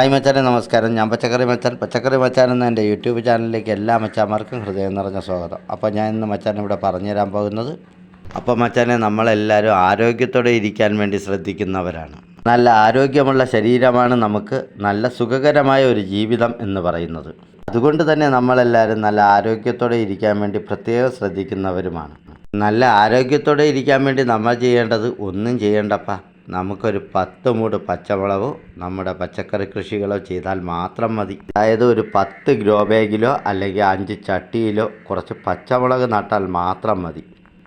Hi മച്ചാനെ നമസ്കാരം. ഞാൻ പച്ചക്കറി മച്ചാൻ. പച്ചക്കറി മച്ചാൻ എന്ന എന്റെ യൂട്യൂബ് ചാനലിലേക്ക് എല്ലാ മച്ചാന്മാർക്കും ഹൃദയം നിറഞ്ഞ സ്വാഗതം. അപ്പോൾ ഞാൻ ഇന്ന് മച്ചാൻ ഇവിടെ പറഞ്ഞു തരാൻ പോകുന്നത് അപ്പോൾ മച്ചാനെ നമ്മളെല്ലാവരും ആരോഗ്യത്തോടെ ഇരിക്കാൻ വേണ്ടി ശ്രദ്ധിക്കുന്നവരാണ്. നല്ല ആരോഗ്യമുള്ള ശരീരമാണ് നമുക്ക് നല്ല സുഖകരമായ ഒരു ജീവിതം എന്ന് പറയുന്നത്. അതുകൊണ്ട് തന്നെ നമ്മളെല്ലാവരും നല്ല ആരോഗ്യത്തോടെ ഇരിക്കാൻ വേണ്ടി പ്രത്യേകം ശ്രദ്ധിക്കുന്നവരുമാണ്. നല്ല ആരോഗ്യത്തോടെ ഇരിക്കാൻ വേണ്ടി നമ്മൾ ചെയ്യേണ്ടത് ഒന്നും ചെയ്യേണ്ടപ്പ. നമുക്കൊരു പത്ത് മൂട് പച്ചമുളകോ നമ്മുടെ പച്ചക്കറി കൃഷികളോ ചെയ്താൽ മാത്രം മതി. അതായത് ഒരു പത്ത് ഗ്രോ ബാഗിലോ അല്ലെങ്കിൽ അഞ്ച് ചട്ടിയിലോ കുറച്ച് പച്ചമുളക് നട്ടാൽ മാത്രം മതി.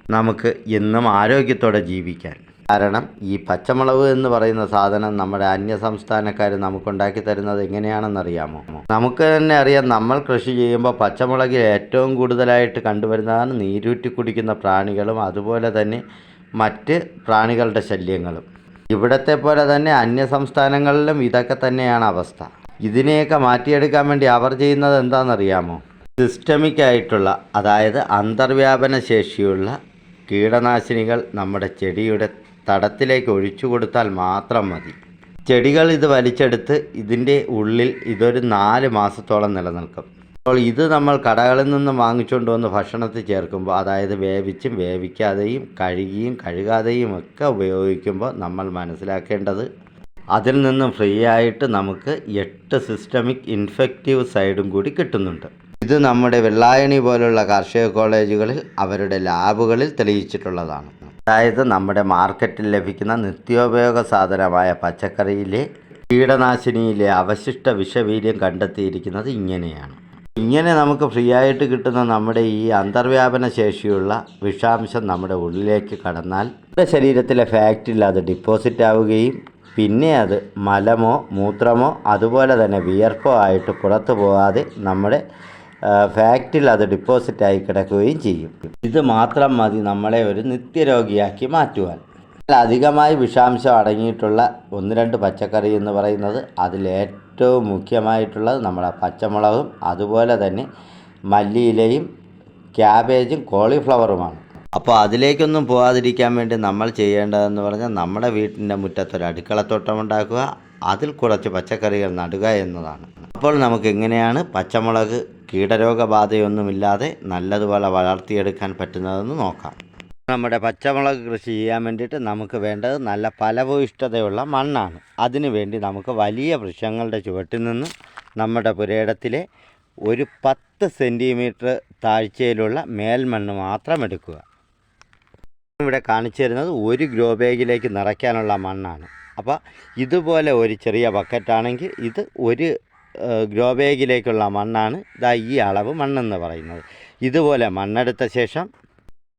നമുക്ക് എന്നും ആരോഗ്യത്തോടെ ജീവിക്കാൻ. കാരണം ഈ പച്ചമുളക് എന്ന് പറയുന്ന സാധനം നമ്മുടെ അന്യ സംസ്ഥാനക്കാർ നമുക്കുണ്ടാക്കി തരുന്നത് എങ്ങനെയാണെന്നറിയാമോ? നമുക്ക് തന്നെ അറിയാം നമ്മൾ കൃഷി ചെയ്യുമ്പോൾ പച്ചമുളകിൽ ഏറ്റവും കൂടുതലായിട്ട് കണ്ടുവരുന്നതാണ് നീരൂറ്റി കുടിക്കുന്ന പ്രാണികളും അതുപോലെ തന്നെ മറ്റ് പ്രാണികളുടെ ശല്യങ്ങളും. ഇവിടത്തെ പോലെ തന്നെ അന്യ സംസ്ഥാനങ്ങളിലും ഇതൊക്കെ തന്നെയാണ് അവസ്ഥ. ഇതിനെയൊക്കെ മാറ്റിയെടുക്കാൻ വേണ്ടി അവർ ചെയ്യുന്നത് എന്താണെന്നറിയാമോ? സിസ്റ്റമിക് ആയിട്ടുള്ള അതായത് അന്തർവ്യാപന ശേഷിയുള്ള കീടനാശിനികൾ നമ്മുടെ ചെടിയുടെ തടത്തിലേക്ക് ഒഴിച്ചു കൊടുത്താൽ മാത്രം മതി. ചെടികൾ ഇത് വലിച്ചെടുത്ത് ഇതിന്റെ ഉള്ളിൽ ഇതൊരു നാല് മാസത്തോളം നിലനിൽക്കും. അപ്പോൾ ഇത് നമ്മൾ കടകളിൽ നിന്ന് വാങ്ങിച്ചുകൊണ്ട് വന്ന് ഭക്ഷണത്തിൽ ചേർക്കുമ്പോൾ അതായത് വേവിച്ചും വേവിക്കാതെയും കഴുകിയും കഴുകാതെയും ഒക്കെ ഉപയോഗിക്കുമ്പോൾ നമ്മൾ മനസ്സിലാക്കേണ്ടത് അതിൽ നിന്നും ഫ്രീ ആയിട്ട് നമുക്ക് എട്ട് സിസ്റ്റമിക് ഇൻഫെക്റ്റീവ് സൈഡും കൂടി കിട്ടുന്നുണ്ട്. ഇത് നമ്മുടെ വെള്ളായണി പോലുള്ള കാർഷിക കോളേജുകളിൽ അവരുടെ ലാബുകളിൽ തെളിയിച്ചിട്ടുള്ളതാണ്. അതായത് നമ്മുടെ മാർക്കറ്റിൽ ലഭിക്കുന്ന നിത്യോപയോഗ സാധനമായ പച്ചക്കറിയിലെ കീടനാശിനിയിലെ അവശിഷ്ട വിഷവീര്യം കണ്ടെത്തിയിരിക്കുന്നത് ഇങ്ങനെയാണ്. ഇങ്ങനെ നമുക്ക് ഫ്രീ ആയിട്ട് കിട്ടുന്ന നമ്മുടെ ഈ അന്തർവ്യാപന ശേഷിയുള്ള വിഷാംശം നമ്മുടെ ഉള്ളിലേക്ക് കടന്നാൽ നമ്മുടെ ശരീരത്തിലെ ഫാക്റ്റിൽ അത് ഡിപ്പോസിറ്റ് ആവുകയും പിന്നെ അത് മലമോ മൂത്രമോ അതുപോലെ തന്നെ വിയർപ്പോ ആയിട്ട് പുറത്തു പോകാതെ നമ്മുടെ ഫാക്റ്റിൽ അത് ഡിപ്പോസിറ്റ് ആയി കിടക്കുകയും ചെയ്യും. ഇത് മാത്രം മതി നമ്മളെ ഒരു നിത്യരോഗിയാക്കി മാറ്റുവാൻ. അധികമായി വിഷാംശം അടങ്ങിയിട്ടുള്ള ഒന്ന് രണ്ട് പച്ചക്കറി എന്ന് പറയുന്നത് അതിൽ ഏറ്റവും മുഖ്യമായിട്ടുള്ളത് നമ്മുടെ പച്ചമുളകും അതുപോലെ തന്നെ മല്ലിയിലയും ക്യാബേജും കോളിഫ്ലവറുമാണ്. അപ്പോൾ അതിലേക്കൊന്നും പോകാതിരിക്കാൻ വേണ്ടി നമ്മൾ ചെയ്യേണ്ടതെന്ന് പറഞ്ഞാൽ നമ്മുടെ വീട്ടിന്റെ മുറ്റത്തൊരു അടുക്കളത്തോട്ടം ഉണ്ടാക്കുക അതിൽ കുറച്ച് പച്ചക്കറികൾ നടുക എന്നതാണ്. അപ്പോൾ നമുക്ക് എങ്ങനെയാണ് പച്ചമുളക് കീടരോഗബാധയൊന്നുമില്ലാതെ നല്ലതുപോലെ വളർത്തിയെടുക്കാൻ പറ്റുന്നതെന്ന് നോക്കാം. നമ്മുടെ പച്ചമുളക് കൃഷി ചെയ്യാൻ വേണ്ടിയിട്ട് നമുക്ക് വേണ്ടത് നല്ല ഫലഭൂയിഷ്ഠതയുള്ള മണ്ണാണ്. അതിനു വേണ്ടി നമുക്ക് വലിയ വൃക്ഷങ്ങളുടെ ചുവട്ടിൽ നിന്ന് നമ്മുടെ പുരയിടത്തിലെ ഒരു പത്ത് സെന്റിമീറ്റർ താഴ്ചയിലുള്ള മേൽമണ്ണ് മാത്രം എടുക്കുക. ഇവിടെ കാണിച്ചു തരുന്നത് ഒരു ഗ്രോ ബാഗിലേക്ക് നിറയ്ക്കാനുള്ള മണ്ണാണ്. അപ്പോൾ ഇതുപോലെ ഒരു ചെറിയ ബക്കറ്റാണെങ്കിൽ ഇത് ഒരു ഗ്രോ ബാഗിലേക്കുള്ള മണ്ണാണ്. ഇതാ ഈ അളവ് മണ്ണെന്ന് പറയുന്നത്. ഇതുപോലെ മണ്ണെടുത്ത ശേഷം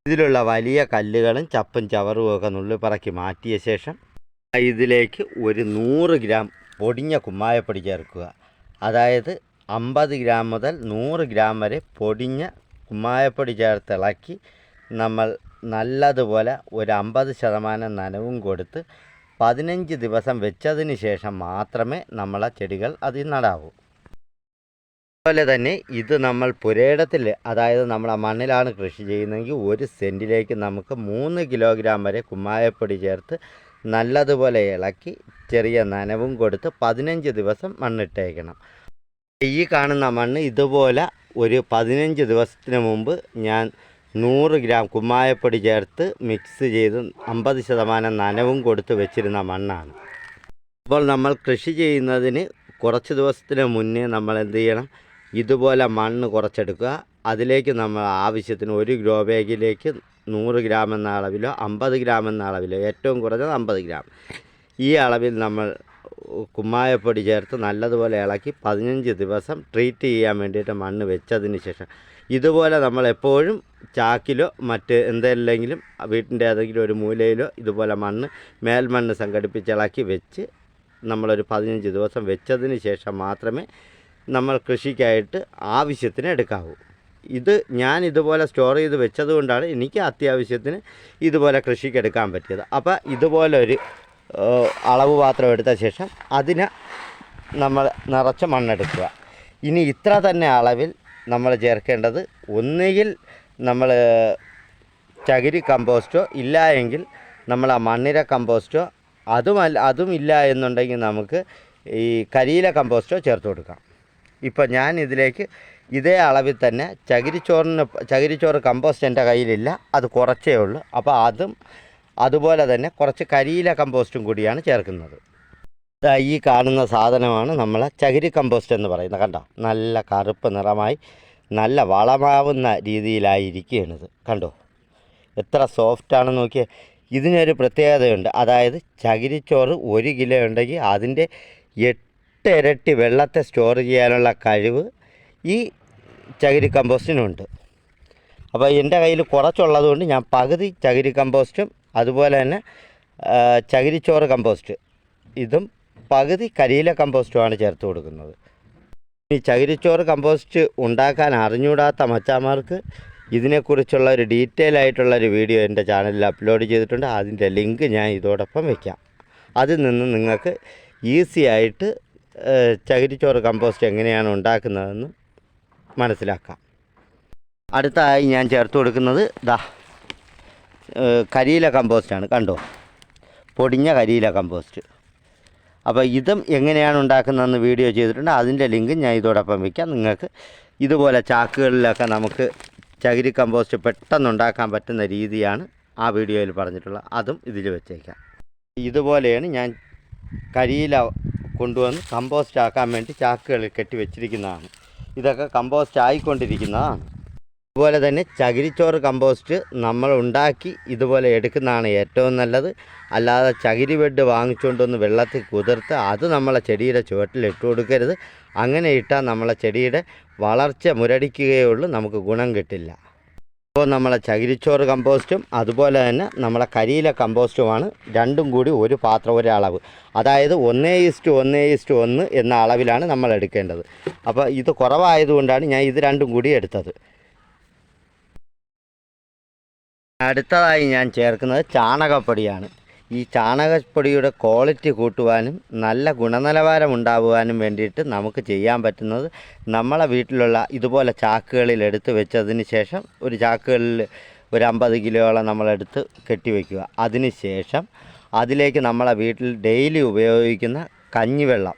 ഇതിലുള്ള വലിയ കല്ലുകളും ചപ്പും ചവറും ഒക്കെ നുള്ളിപ്പറക്കി മാറ്റിയ ശേഷം ഇതിലേക്ക് ഒരു നൂറ് ഗ്രാം പൊടിഞ്ഞ കുമ്മായപ്പൊടി ചേർക്കുക. അതായത് അമ്പത് ഗ്രാം മുതൽ നൂറ് ഗ്രാം വരെ പൊടിഞ്ഞ കുമ്മായപ്പൊടി ചേർത്ത് ഇളക്കി നമ്മൾ നല്ലതുപോലെ ഒരു അമ്പത് ശതമാനം നനവും കൊടുത്ത് പതിനഞ്ച് ദിവസം വെച്ചതിന് ശേഷം മാത്രമേ നമ്മളെ ചെടികൾ അതിൽ നടാവൂ. അതുപോലെ തന്നെ ഇത് നമ്മൾ പുരയിടത്തിൽ അതായത് നമ്മളെ മണ്ണിലാണ് കൃഷി ചെയ്യുന്നതെങ്കിൽ ഒരു സെന്റിലേക്ക് നമുക്ക് മൂന്ന് കിലോഗ്രാം വരെ കുമ്മായപ്പൊടി ചേർത്ത് നല്ലതുപോലെ ഇളക്കി ചെറിയ നനവും കൊടുത്ത് പതിനഞ്ച് ദിവസം മണ്ണിട്ടേക്കണം. ഈ കാണുന്ന മണ്ണ് ഇതുപോലെ ഒരു പതിനഞ്ച് ദിവസത്തിന് മുമ്പ് ഞാൻ നൂറ് ഗ്രാം കുമ്മായപ്പൊടി ചേർത്ത് മിക്സ് ചെയ്ത് അമ്പത് ശതമാനം നനവും കൊടുത്ത് വെച്ചിരുന്ന മണ്ണാണ്. അപ്പോൾ നമ്മൾ കൃഷി ചെയ്യുന്നതിന് കുറച്ച് ദിവസത്തിന് മുന്നേ നമ്മൾ എന്ത് ചെയ്യണം? ഇതുപോലെ മണ്ണ് കുറച്ചെടുക്കുക. അതിലേക്ക് നമ്മൾ ആവശ്യത്തിന് ഒരു ഗ്രോ ബാഗിലേക്ക് നൂറ് ഗ്രാം എന്ന അളവിലോ അമ്പത് ഗ്രാം എന്ന അളവിലോ ഏറ്റവും കുറഞ്ഞത് അമ്പത് ഗ്രാം. ഈ അളവിൽ നമ്മൾ കുമ്മായപ്പൊടി ചേർത്ത് നല്ലതുപോലെ ഇളക്കി പതിനഞ്ച് ദിവസം ട്രീറ്റ് ചെയ്യാൻ വേണ്ടിയിട്ട് മണ്ണ് വെച്ചതിന് ശേഷം. ഇതുപോലെ നമ്മൾ എപ്പോഴും ചാക്കിലോ മറ്റ് എന്തെല്ലെങ്കിലും വീട്ടിന്റെ ഏതെങ്കിലും ഒരു മൂലയിലോ ഇതുപോലെ മണ്ണ് മേൽമണ്ണ് സംഘടിപ്പിച്ച് ഇളക്കി വെച്ച് നമ്മളൊരു പതിനഞ്ച് ദിവസം വെച്ചതിന് ശേഷം മാത്രമേ നമ്മൾ കൃഷിക്കായിട്ട് ആവശ്യത്തിന് എടുക്കാവൂ. ഇത് ഞാൻ ഇതുപോലെ സ്റ്റോർ ചെയ്ത് വെച്ചതുകൊണ്ടാണ് എനിക്ക് അത്യാവശ്യത്തിന് ഇതുപോലെ കൃഷിക്ക് എടുക്കാൻ പറ്റിയത്. അപ്പോൾ ഇതുപോലെ ഒരു അളവ് പാത്രം എടുത്ത ശേഷം അതിനെ നമ്മൾ നിറച്ച മണ്ണെടുക്കുക. ഇനി ഇത്ര തന്നെ അളവിൽ നമ്മൾ ചേർക്കേണ്ടത് ഒന്നുകിൽ നമ്മൾ ചകിരി കമ്പോസ്റ്റോ ഇല്ല എങ്കിൽ നമ്മൾ ആ മണ്ണിര കമ്പോസ്റ്റോ അതുമല്ല അതും ഇല്ല എന്നുണ്ടെങ്കിൽ നമുക്ക് ഈ കരിയില കമ്പോസ്റ്റോ ചേർത്ത് കൊടുക്കാം. ഇപ്പം ഞാൻ ഇതിലേക്ക് ഇതേ അളവിൽ തന്നെ ചകിരിച്ചോറിന് ചകിരിച്ചോറ് കമ്പോസ്റ്റ് എന്റെ കയ്യിലില്ല. അത് കുറച്ചേ ഉള്ളൂ. അപ്പോൾ അതും അതുപോലെ തന്നെ കുറച്ച് കരിയില കമ്പോസ്റ്റും കൂടിയാണ് ചേർക്കുന്നത്. ഈ കാണുന്ന സാധനമാണ് നമ്മൾ ചകിരി കമ്പോസ്റ്റ് എന്ന് പറയുന്നത്. കണ്ടോ? നല്ല കറുപ്പ് നിറമായി നല്ല വളമാവുന്ന രീതിയിലായിരിക്കുകയാണിത് കണ്ടോ? എത്ര സോഫ്റ്റാണെന്ന് നോക്കിയാൽ ഇതിനൊരു പ്രത്യേകതയുണ്ട്. അതായത് ചകിരിച്ചോറ് ഒരു കിലോ ഉണ്ടെങ്കിൽ അതിന്റെ എട്ട് ഇരട്ടി വെള്ളത്തെ സ്റ്റോർ ചെയ്യാനുള്ള കഴിവ് ഈ ചകിരി കമ്പോസ്റ്റിനുണ്ട്. അപ്പോൾ എന്റെ കയ്യിൽ കുറച്ചുള്ളതുകൊണ്ട് ഞാൻ പകുതി ചകിരി കമ്പോസ്റ്റും അതുപോലെ തന്നെ ചകിരിച്ചോറ് കമ്പോസ്റ്റ്. ഇതും പകുതി കരിയില കമ്പോസ്റ്റുമാണ് ചേർത്ത് കൊടുക്കുന്നത്. ഈ ചകിരിച്ചോറ് കമ്പോസ്റ്റ് ഉണ്ടാക്കാൻ അറിഞ്ഞൂടാത്ത മച്ചാമാർക്ക് ഇതിനെക്കുറിച്ചുള്ള ഒരു ഡീറ്റെയിൽ ആയിട്ടുള്ള ഒരു വീഡിയോ എന്റെ ചാനലിൽ അപ്ലോഡ് ചെയ്തിട്ടുണ്ട്. അതിന്റെ ലിങ്ക് ഞാൻ ഇതോടൊപ്പം വയ്ക്കാം അതിൽ നിന്ന് നിങ്ങൾക്ക് ഈസി ആയിട്ട് ചകിരിച്ചോറ് കമ്പോസ്റ്റ് എങ്ങനെയാണ് ഉണ്ടാക്കുന്നതെന്ന് മനസ്സിലാക്കാം. അടുത്തായി ഞാൻ ചേർത്ത് കൊടുക്കുന്നത് ദാ കരിയില കമ്പോസ്റ്റാണ് കണ്ടോ? പൊടിഞ്ഞ കരിയില കമ്പോസ്റ്റ്. അപ്പോൾ ഇതും എങ്ങനെയാണ് ഉണ്ടാക്കുന്നതെന്ന് വീഡിയോ ചെയ്തിട്ടുണ്ട്. അതിന്റെ ലിങ്ക് ഞാൻ ഇതോടൊപ്പം വയ്ക്കാം നിങ്ങൾക്ക് ഇതുപോലെ ചാക്കുകളിലൊക്കെ നമുക്ക് ചകിരി കമ്പോസ്റ്റ് പെട്ടെന്ന് ഉണ്ടാക്കാൻ പറ്റുന്ന രീതിയാണ് ആ വീഡിയോയിൽ പറഞ്ഞിട്ടുള്ളത്. അതും ഇതിൽ വെച്ചേക്കാം. ഇതുപോലെയാണ് ഞാൻ കരിയില കൊണ്ടുവന്ന് കമ്പോസ്റ്റ് ആക്കാൻ വേണ്ടി ചാക്കുകൾ കെട്ടി വെച്ചിരിക്കുന്നതാണ്. ഇതൊക്കെ കമ്പോസ്റ്റ് ആയിക്കൊണ്ടിരിക്കുന്നതാണ്. അതുപോലെ തന്നെ ചകിരിച്ചോറ് കമ്പോസ്റ്റ് നമ്മൾ ഉണ്ടാക്കി ഇതുപോലെ എടുക്കുന്നതാണ് ഏറ്റവും നല്ലത്. അല്ലാതെ ചകിരി ബെഡ് വാങ്ങിച്ചുകൊണ്ടൊന്ന് വെള്ളത്തിൽ കുതിർത്ത് അത് നമ്മളെ ചെടിയുടെ ചുവട്ടിൽ ഇട്ട് കൊടുക്കരുത്. അങ്ങനെ ഇട്ടാൽ നമ്മളെ ചെടിയുടെ വളർച്ച മുരടിക്കുകയുള്ളൂ നമുക്ക് ഗുണം കിട്ടില്ല. അപ്പോൾ നമ്മളെ ചകിരിച്ചോറ് കമ്പോസ്റ്റും അതുപോലെ തന്നെ നമ്മളെ കരിയില കമ്പോസ്റ്റുമാണ് രണ്ടും കൂടി ഒരു പാത്രം ഒരു അളവ്. അതായത് ഒന്നേ ഇസ്റ്റു ഒന്നേ ഇസ്റ്റു ഒന്ന് എന്ന അളവിലാണ് നമ്മൾ എടുക്കേണ്ടത്. അപ്പോൾ ഇത് കുറവായതുകൊണ്ടാണ് ഞാൻ ഇത് രണ്ടും കൂടി എടുത്തത്. അടുത്തതായി ഞാൻ ചേർക്കുന്നത് ചാണകപ്പൊടിയാണ്. ഈ ചാണകപ്പൊടിയുടെ ക്വാളിറ്റി കൂട്ടുവാനും നല്ല ഗുണനിലവാരം ഉണ്ടാകുവാനും വേണ്ടിയിട്ട് നമുക്ക് ചെയ്യാൻ പറ്റുന്നത് നമ്മളെ വീട്ടിലുള്ള ഇതുപോലെ ചാക്കുകളിൽ എടുത്ത് വെച്ചതിന് ശേഷം ഒരു ചാക്കുകളിൽ ഒരു അമ്പത് കിലോയോളം നമ്മളെടുത്ത് കെട്ടിവെക്കുക അതിന് ശേഷം അതിലേക്ക് നമ്മളെ വീട്ടിൽ ഡെയിലി ഉപയോഗിക്കുന്ന കഞ്ഞിവെള്ളം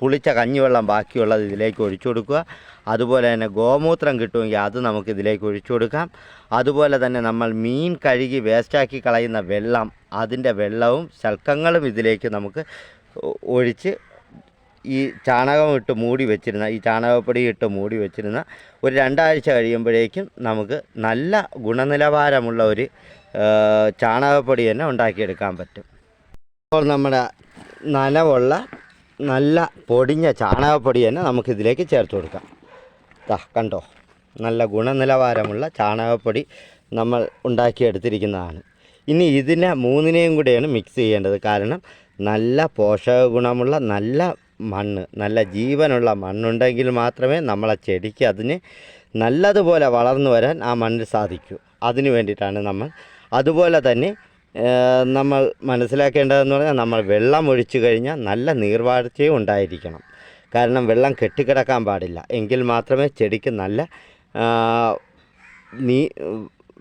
പുളിച്ച കഞ്ഞിവെള്ളം ബാക്കിയുള്ളത് ഇതിലേക്ക് ഒഴിച്ചു കൊടുക്കുക. അതുപോലെ തന്നെ ഗോമൂത്രം കിട്ടുമെങ്കിൽ അത് നമുക്ക് ഇതിലേക്ക് ഒഴിച്ചു കൊടുക്കാം. അതുപോലെ തന്നെ നമ്മൾ മീൻ കഴുകി വേസ്റ്റാക്കി കളയുന്ന വെള്ളം അതിന്റെ വെള്ളവും ശൽക്കങ്ങളും ഇതിലേക്ക് നമുക്ക് ഒഴിച്ച് ഈ ചാണകം ഇട്ട് മൂടി വെച്ചിരുന്ന ഈ ചാണകപ്പൊടി ഇട്ട് മൂടി വെച്ചിരുന്ന ഒരു രണ്ടാഴ്ച കഴിയുമ്പോഴേക്കും നമുക്ക് നല്ല ഗുണനിലവാരമുള്ള ഒരു ചാണകപ്പൊടി തന്നെ ഉണ്ടാക്കിയെടുക്കാൻ പറ്റും. അപ്പോൾ നമ്മുടെ നനവുള്ള നല്ല പൊടിഞ്ഞ ചാണകപ്പൊടി തന്നെ നമുക്കിതിലേക്ക് ചേർത്ത് കൊടുക്കാം. ദാ കണ്ടോ? നല്ല ഗുണനിലവാരമുള്ള ചാണകപ്പൊടി നമ്മൾ ഉണ്ടാക്കിയെടുത്തിരിക്കുന്നതാണ്. ഇനി ഇതിനെ മൂന്നിനെയും കൂടെയാണ് മിക്സ് ചെയ്യേണ്ടത്. കാരണം നല്ല പോഷക ഗുണമുള്ള നല്ല മണ്ണ് നല്ല ജീവനുള്ള മണ്ണുണ്ടെങ്കിൽ മാത്രമേ നമ്മളെ ചെടിക്ക് അതിന് നല്ലതുപോലെ വളർന്നു വരാൻ ആ മണ്ണിൽ സാധിക്കൂ. അതിന് വേണ്ടിയിട്ടാണ് നമ്മൾ അതുപോലെ തന്നെ നമ്മൾ മനസ്സിലാക്കേണ്ടതെന്ന് പറഞ്ഞാൽ നമ്മൾ വെള്ളം ഒഴിച്ചു കഴിഞ്ഞാൽ നല്ല നീർവാഴ്ചയും ഉണ്ടായിരിക്കണം. കാരണം വെള്ളം കെട്ടിക്കിടക്കാൻ പാടില്ല. എങ്കിൽ മാത്രമേ ചെടിക്ക് നല്ല നീ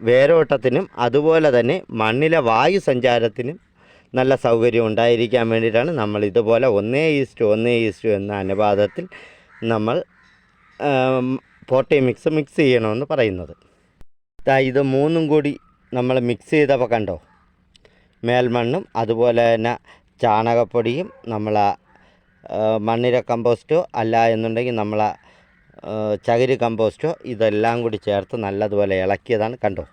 വേരോട്ടത്തിനും അതുപോലെ തന്നെ മണ്ണിലെ വായു സഞ്ചാരത്തിനും നല്ല സൗകര്യം ഉണ്ടായിരിക്കാൻ വേണ്ടിയിട്ടാണ് നമ്മൾ ഇതുപോലെ ഒന്നേ ഈസ്റ്റു ഒന്നേ ഈസ്റ്റു എന്ന അനുപാതത്തിൽ നമ്മൾ പോട്ടി മിക്സ് മിക്സ് ചെയ്യണമെന്ന് പറയുന്നത്. ഇത് മൂന്നും കൂടി നമ്മൾ മിക്സ് ചെയ്തപ്പോൾ കണ്ടോ? മേൽമണ്ണും അതുപോലെ തന്നെ ചാണകപ്പൊടിയും നമ്മളെ മണ്ണിര കമ്പോസ്റ്റോ അല്ല എന്നുണ്ടെങ്കിൽ നമ്മളെ ചകിരി കമ്പോസ്റ്റോ ഇതെല്ലാം കൂടി ചേർത്ത് നല്ലതുപോലെ ഇളക്കിയതാണ് കണ്ടോ?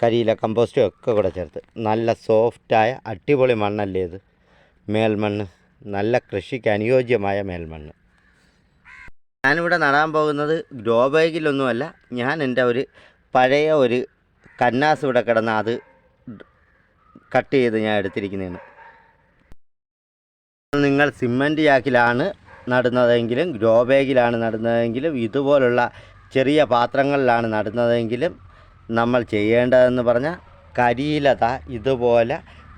കരിയില കമ്പോസ്റ്റും ഒക്കെ കൂടെ ചേർത്ത്. നല്ല സോഫ്റ്റായ അടിപൊളി മണ്ണല്ലേ ഇത്? മേൽമണ്ണ്. നല്ല കൃഷിക്ക് അനുയോജ്യമായ മേൽമണ്ണ്. ഞാനിവിടെ നടാൻ പോകുന്നത് ഗ്രോ ബാഗിലൊന്നുമല്ല. ഞാൻ എന്റെ ഒരു പഴയ ഒരു കന്നാസ് ഇവിടെ കിടന്ന് അത് കട്ട് ചെയ്ത് ഞാൻ എടുത്തിരിക്കുന്നതാണ്. നിങ്ങൾ സിമ്മന്റ് ചാക്കിലാണ് നടുന്നതെങ്കിലും ഗ്രോ ബാഗിലാണ് നടുന്നതെങ്കിലും ഇതുപോലുള്ള ചെറിയ പാത്രങ്ങളിലാണ് നടുന്നതെങ്കിലും നമ്മൾ ചെയ്യേണ്ടതെന്ന് പറഞ്ഞാൽ കരിയിലത ഇതുപോലെ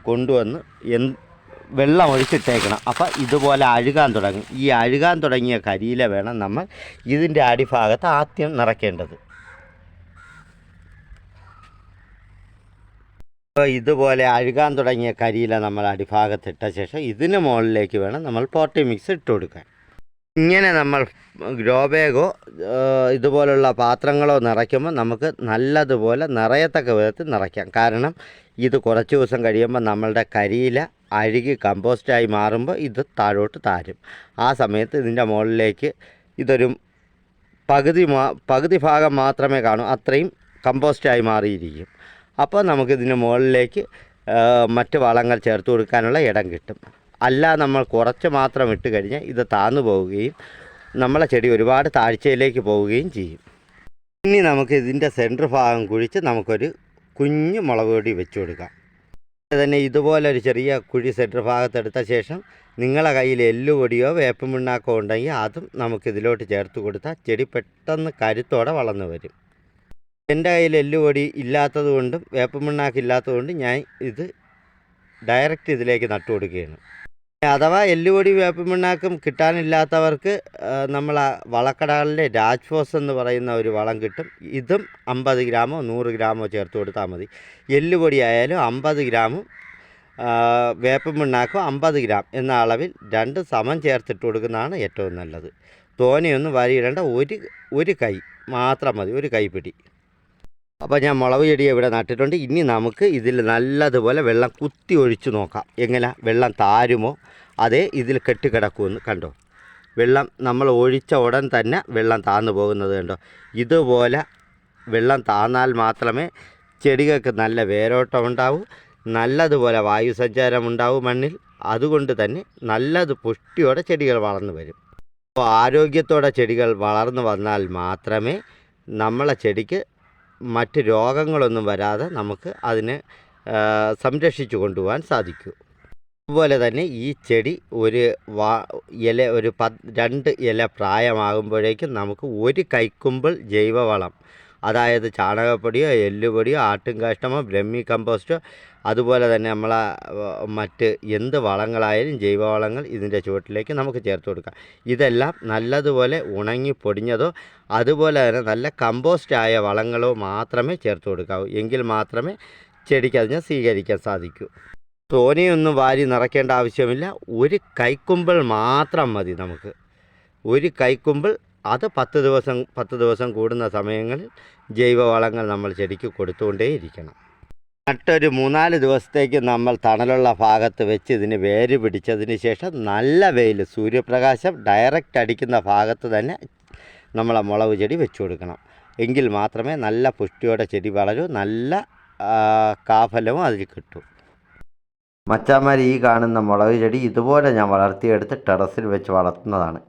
കൊണ്ടുവന്ന് എന്ത് വെള്ളം ഒഴിച്ചിട്ടേക്കണം. അപ്പോൾ ഇതുപോലെ അഴുകാൻ തുടങ്ങും. ഈ അഴുകാൻ തുടങ്ങിയ കരിയില വേണം നമ്മൾ ഇതിന്റെ അടിഭാഗത്ത് ആദ്യം നിറയ്ക്കേണ്ടത്. അപ്പോൾ ഇതുപോലെ അഴുകാൻ തുടങ്ങിയ കരിയില നമ്മൾ അടിഭാഗത്തിട്ട ശേഷം ഇതിന് മുകളിലേക്ക് വേണം നമ്മൾ പോട്ടി മിക്സ് ഇട്ട് കൊടുക്കാൻ. ഇങ്ങനെ നമ്മൾ ഗ്രോ ബാഗോ ഇതുപോലുള്ള പാത്രങ്ങളോ നിറയ്ക്കുമ്പോൾ നമുക്ക് നല്ലതുപോലെ നിറയത്തക്ക വിധത്തിൽ നിറയ്ക്കാം. കാരണം ഇത് കുറച്ച് ദിവസം കഴിയുമ്പോൾ നമ്മളുടെ കരിയില അഴുകി കമ്പോസ്റ്റായി മാറുമ്പോൾ ഇത് താഴോട്ട് താരും. ആ സമയത്ത് ഇതിന്റെ മുകളിലേക്ക് ഇതൊരു പകുതി പകുതി ഭാഗം മാത്രമേ കാണൂ അത്രയും കമ്പോസ്റ്റായി മാറിയിരിക്കും. അപ്പോൾ നമുക്കിതിന്റെ മുകളിലേക്ക് മറ്റ് വളങ്ങൾ ചേർത്ത് കൊടുക്കാനുള്ള ഇടം കിട്ടും. അല്ല നമ്മൾ കുറച്ച് മാത്രം ഇട്ട് കഴിഞ്ഞാൽ ഇത് താന്നു പോവുകയും നമ്മളെ ചെടി ഒരുപാട് താഴ്ചയിലേക്ക് പോവുകയും ചെയ്യും. ഇനി നമുക്ക് ഇതിന്റെ സെന്റർ ഭാഗം കുഴിച്ച് നമുക്കൊരു കുഞ്ഞു മുളക് പൊടി വെച്ചു കൊടുക്കാം. തന്നെ ഇതുപോലെ ഒരു ചെറിയ കുഴി സെന്റർ ഭാഗത്തെടുത്ത ശേഷം നിങ്ങളെ കയ്യിൽ എല്ലുപൊടിയോ വേപ്പം പിണ്ണാക്കോ ഉണ്ടെങ്കിൽ അതും നമുക്ക് ഇതിലോട്ട് ചേർത്ത് കൊടുത്താൽ ചെടി പെട്ടെന്ന് കരുത്തോടെ വളർന്നു വരും. എന്റെ കയ്യിൽ എല്ലുപൊടി ഇല്ലാത്തത് കൊണ്ടും വേപ്പം പിണ്ണാക്ക് ഇല്ലാത്തത് കൊണ്ടും ഞാൻ ഇത് ഡയറക്റ്റ് ഇതിലേക്ക് നട്ടു കൊടുക്കുകയാണ്. അഥവാ എല്ലുപൊടി വേപ്പുമിണ്ണാക്കും കിട്ടാനില്ലാത്തവർക്ക് നമ്മൾ വളക്കടകളിലെ രാജ്ഫോസ് എന്ന് പറയുന്ന ഒരു വളം കിട്ടും. ഇതും അമ്പത് ഗ്രാമോ നൂറ് ഗ്രാമോ ചേർത്ത് കൊടുത്താൽ മതി. എല്ലുപൊടി ആയാലും അമ്പത് ഗ്രാമും വേപ്പുമിണ്ണാക്കും വേപ്പും അമ്പത് ഗ്രാം എന്ന അളവിൽ രണ്ട് സമം ചേർത്തിട്ട് കൊടുക്കുന്നതാണ് ഏറ്റവും നല്ലത്. തോനെയൊന്നും വരിയിടേണ്ട. ഒരു ഒരു കൈ മാത്രം മതി. ഒരു കൈപ്പിടി. അപ്പോൾ ഞാൻ മുളക് ചെടി ഇവിടെ നട്ടിട്ടുണ്ട്. ഇനി നമുക്ക് ഇതിൽ നല്ലതുപോലെ വെള്ളം കുത്തി ഒഴിച്ചു നോക്കാം. എങ്ങനെ? വെള്ളം താരുമോ? അതേ ഇതിൽ കെട്ടിക്കിടക്കുമെന്ന് കണ്ടോ? വെള്ളം നമ്മൾ ഒഴിച്ച ഉടൻ തന്നെ വെള്ളം താന്നു പോകുന്നത് കണ്ടോ? ഇതുപോലെ വെള്ളം താന്നാൽ മാത്രമേ ചെടികൾക്ക് നല്ല വേരോട്ടം ഉണ്ടാവൂ നല്ലതുപോലെ വായുസഞ്ചാരം ഉണ്ടാവും മണ്ണിൽ. അതുകൊണ്ട് തന്നെ നല്ലത് പുഷ്ടിയോടെ ചെടികൾ വളർന്നു വരും. അപ്പോൾ ആരോഗ്യത്തോടെ ചെടികൾ വളർന്നു വന്നാൽ മാത്രമേ നമ്മളെ ചെടിക്ക് മറ്റ് രോഗങ്ങളൊന്നും വരാതെ നമുക്ക് അതിനെ സംരക്ഷിച്ചു കൊണ്ടുപോകാൻ സാധിക്കൂ. അതുപോലെ തന്നെ ഈ ചെടി ഒരു വാ ഇല ഒരു പ രണ്ട് ഇല പ്രായമാകുമ്പോഴേക്കും നമുക്ക് ഒരു കൈക്കുമ്പിൾ ജൈവവളം അതായത് ചാണകപ്പൊടിയോ എല്ലുപൊടിയോ ആട്ടും കാഷ്ടമോ ബ്രഹ്മി കമ്പോസ്റ്റോ അതുപോലെ തന്നെ നമ്മൾ മറ്റ് എന്ത് വളങ്ങളായാലും ജൈവവളങ്ങൾ ഇതിന്റെ ചുവട്ടിലേക്ക് നമുക്ക് ചേർത്ത് കൊടുക്കാം. ഇതെല്ലാം നല്ലതുപോലെ ഉണങ്ങി പൊടിഞ്ഞതോ അതുപോലെ തന്നെ നല്ല കമ്പോസ്റ്റായ വളങ്ങളോ മാത്രമേ ചേർത്ത് കൊടുക്കാവൂ. എങ്കിൽ മാത്രമേ ചെടിക്ക് അതിനെ സ്വീകരിക്കാൻ സാധിക്കൂ. തോനെയൊന്നും വാരി നിറയ്ക്കേണ്ട ആവശ്യമില്ല. ഒരു കൈക്കുമ്പിൾ മാത്രം മതി നമുക്ക്. ഒരു കൈക്കുമ്പിൾ അത് പത്ത് ദിവസം പത്ത് ദിവസം കൂടുന്ന സമയങ്ങളിൽ ജൈവവളങ്ങൾ നമ്മൾ ചെടിക്ക് കൊടുത്തുകൊണ്ടേയിരിക്കണം. നട്ടൊരു മൂന്നാൽ ദിവസത്തേക്ക് നമ്മൾ തണലുള്ള ഭാഗത്ത് വെച്ച് ഇതിന് വേര് പിടിച്ചതിന് ശേഷം നല്ല വെയിൽ സൂര്യപ്രകാശം ഡയറക്റ്റ് അടിക്കുന്ന ഭാഗത്ത് തന്നെ നമ്മളെ മുളക് ചെടി വെച്ചു കൊടുക്കണം. എങ്കിൽ മാത്രമേ നല്ല പുഷ്ടിയോടെ ചെടി വളരൂ നല്ല കാഫലവും അതിൽ കിട്ടും. മച്ചാമാർ ഈ കാണുന്ന മുളക് ചെടി ഇതുപോലെ ഞാൻ വളർത്തിയെടുത്ത് ടെറസിൽ വെച്ച് വളർത്തുന്നതാണ്.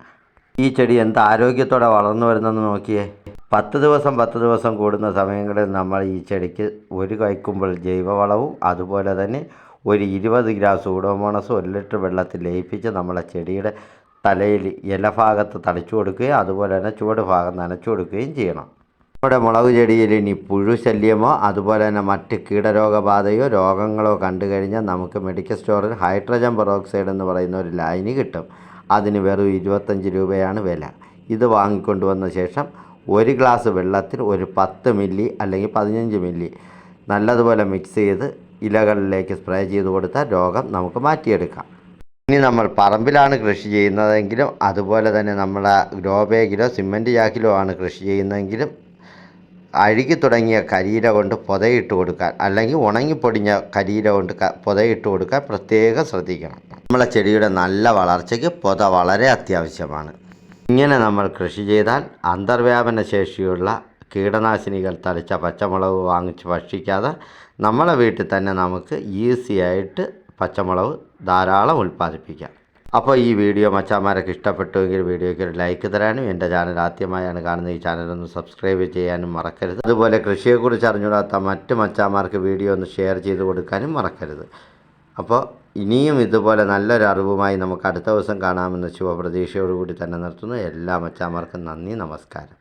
ഈ ചെടി എന്ത് ആരോഗ്യത്തോടെ വളർന്നു വരുന്നെന്ന് നോക്കിയേ. പത്ത് ദിവസം പത്ത് ദിവസം കൂടുന്ന സമയങ്ങളിൽ നമ്മൾ ഈ ചെടിക്ക് ഒരു കൈക്കുമ്പോൾ ജൈവവളവും അതുപോലെ തന്നെ ഒരു ഇരുപത് ഗ്രാം സൂഡോമോണസും ഒരു ലിറ്റർ വെള്ളത്തിൽ ലയിപ്പിച്ച് നമ്മളെ ചെടിയുടെ തലയിൽ ഇലഭാഗത്ത് തളിച്ചു കൊടുക്കുകയും അതുപോലെ തന്നെ ചുവട് ഭാഗം നനച്ചു കൊടുക്കുകയും ചെയ്യണം. നമ്മുടെ മുളക് ചെടിയിൽ ഇനി പുഴു ശല്യമോ അതുപോലെ തന്നെ മറ്റ് കീടരോഗബാധയോ രോഗങ്ങളോ കണ്ടു കഴിഞ്ഞാൽ നമുക്ക് മെഡിക്കൽ സ്റ്റോറിൽ ഹൈഡ്രജൻ പെറോക്സൈഡ് എന്ന് പറയുന്ന ഒരു ലൈന് കിട്ടും. അതിന് വെറും ഇരുപത്തഞ്ച് രൂപയാണ് വില. ഇത് വാങ്ങിക്കൊണ്ടുവന്ന ശേഷം ഒരു ഗ്ലാസ് വെള്ളത്തിൽ ഒരു പത്ത് മില്ലി അല്ലെങ്കിൽ പതിനഞ്ച് മില്ലി നല്ലതുപോലെ മിക്സ് ചെയ്ത് ഇലകളിലേക്ക് സ്പ്രേ ചെയ്ത് കൊടുത്താൽ രോഗം നമുക്ക് മാറ്റിയെടുക്കാം. ഇനി നമ്മൾ പറമ്പിലാണ് കൃഷി ചെയ്യുന്നതെങ്കിലും അതുപോലെ തന്നെ നമ്മൾ ഗ്രോ ബാഗിലോ സിമന്റ് ചാക്കിലോ ആണ് കൃഷി ചെയ്യുന്നതെങ്കിലും അഴുകി തുടങ്ങിയ കരിയില കൊണ്ട് പുതയിട്ട് കൊടുക്കാൻ അല്ലെങ്കിൽ ഉണങ്ങിപ്പൊടിഞ്ഞ കരിയില കൊണ്ട് പുതയിട്ട് കൊടുക്കാൻ പ്രത്യേകം ശ്രദ്ധിക്കണം. നമ്മളെ ചെടിയുടെ നല്ല വളർച്ചയ്ക്ക് പൊത വളരെ അത്യാവശ്യമാണ്. ഇങ്ങനെ നമ്മൾ കൃഷി ചെയ്താൽ അന്തർവ്യാപന ശേഷിയുള്ള കീടനാശിനികൾ തളിച്ച പച്ചമുളക് വാങ്ങിച്ച് ഭക്ഷിക്കാതെ നമ്മളെ വീട്ടിൽ തന്നെ നമുക്ക് ഈസി ആയിട്ട് പച്ചമുളക് ധാരാളം ഉൽപ്പാദിപ്പിക്കാം. അപ്പോൾ ഈ വീഡിയോ മച്ചാന്മാരൊക്കെ ഇഷ്ടപ്പെട്ടുവെങ്കിൽ വീഡിയോയ്ക്ക് ഒരു ലൈക്ക് തരാനും എന്റെ ചാനൽ ആദ്യമായാണ് കാണുന്നത് ഈ ചാനലൊന്ന് സബ്സ്ക്രൈബ് ചെയ്യാനും മറക്കരുത്. അതുപോലെ കൃഷിയെക്കുറിച്ച് അറിഞ്ഞുകൂടാത്ത മറ്റ് മച്ചാന്മാർക്ക് വീഡിയോ ഒന്ന് ഷെയർ ചെയ്ത് കൊടുക്കാനും മറക്കരുത്. അപ്പോൾ ഇനിയും ഇതുപോലെ നല്ലൊരു അറിവുമായി നമുക്ക് അടുത്ത ദിവസം കാണാമെന്ന ശുഭപ്രതീക്ഷയോടുകൂടി തന്നെ നിർത്തുന്നു. എല്ലാ മച്ചാമാർക്കും നന്ദി നമസ്കാരം.